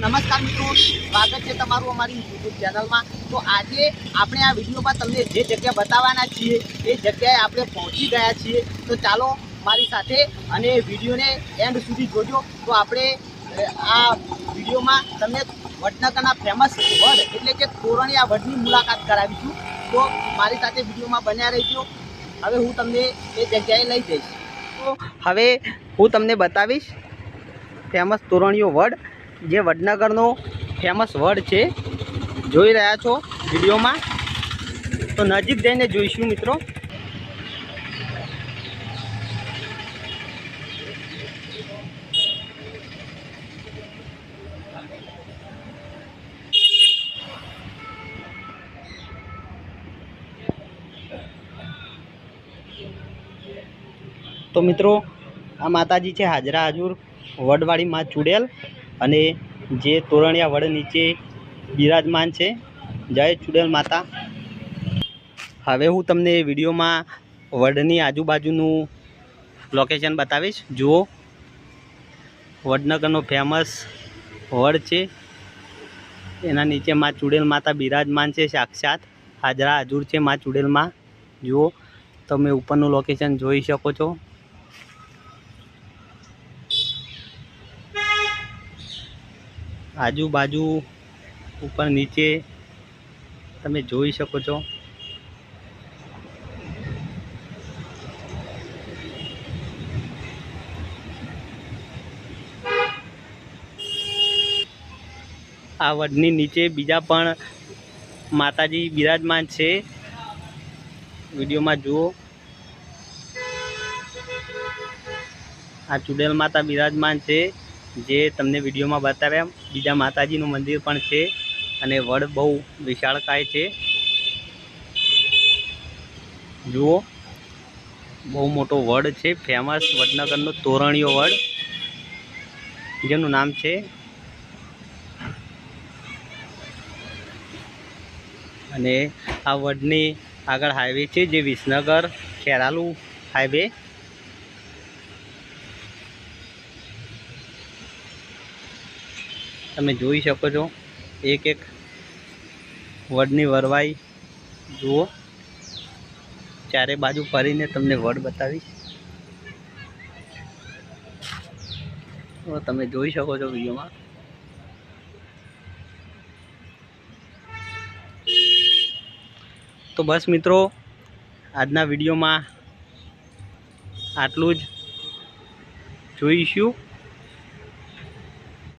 નમસ્કાર મિત્રો, સ્વાગત છે તમારું અમારી યુટ્યુબ ચેનલમાં તો આજે આપણે આ વિડીયોમાં તમને જે જગ્યા બતાવવાના છીએ, એ જગ્યાએ આપણે પહોંચી ગયા છીએ. તો ચાલો મારી સાથે અને વિડીયોને એન્ડ સુધી જોજો. તો આપણે આ વિડીયોમાં તમને વડનગરના ફેમસ વડ એટલે કે તોરણિયા વડની મુલાકાત કરાવીશું. તો મારી સાથે વિડીયોમાં બન્યા રહેજો. હવે હું તમને એ જગ્યાએ લઈ જઈશ. તો હવે હું તમને બતાવીશ ફેમસ તોરણીયો વડ જે વડનગરનો ફેમસ વડ છે, જોઈ રહ્યા છો વિડીયોમાં. તો નજીક જઈને જોઈશું મિત્રો. તો મિત્રો, આ માતાજી છે હાજરા હાજુર વડવાડીમાં ચુડેલ. અને જે તોરણિયા વડ નીચે બિરાજમાન છે. જય ચુડેલ માતા. હવે હું તમને વિડીયોમાં વડની આજુબાજુનું લોકેશન બતાવીશ. જુઓ. વડનગરનો ફેમસ વડ છે. એના નીચે માં ચુડેલ માતા બિરાજમાન છે, સાક્ષાત. હાજરા હાજુર છે માં ચુડેલમાં. જુઓ. તમે ઉપરનું લોકેશન જોઈ શકો છો. આજુબાજુ ઉપર નીચે તમે જોઈ શકો છો. આ વડની નીચે બીજા પણ માતાજી બિરાજમાન છે. વિડીયોમાં જુઓ. આ ચુડેલ માતા બિરાજમાન છે. જે તમને વિડીયોમાં બતાવ્યા, બીજા માતાજીનું મંદિર પણ છે અને વડ બહુ વિશાળકાય છે. જુઓ, બહુ મોટો વડ છે ફેમસ વડનગરનો તોરણીયો વડ, જેનું નામ છે અને આ વડની આગળ હાઈવે છે, જે વિસનગર ખેરાલુ હાઈવે તમે જોઈ શકો છો. એક એક વડની વરવાઈ જુઓ. ચારે બાજુ ફરીને તમને વડ બતાવીશ. તમે જોઈ શકો છો વિડીયોમાં. તો બસ મિત્રો, આજના વિડીયોમાં આટલું જ. જોઈશું.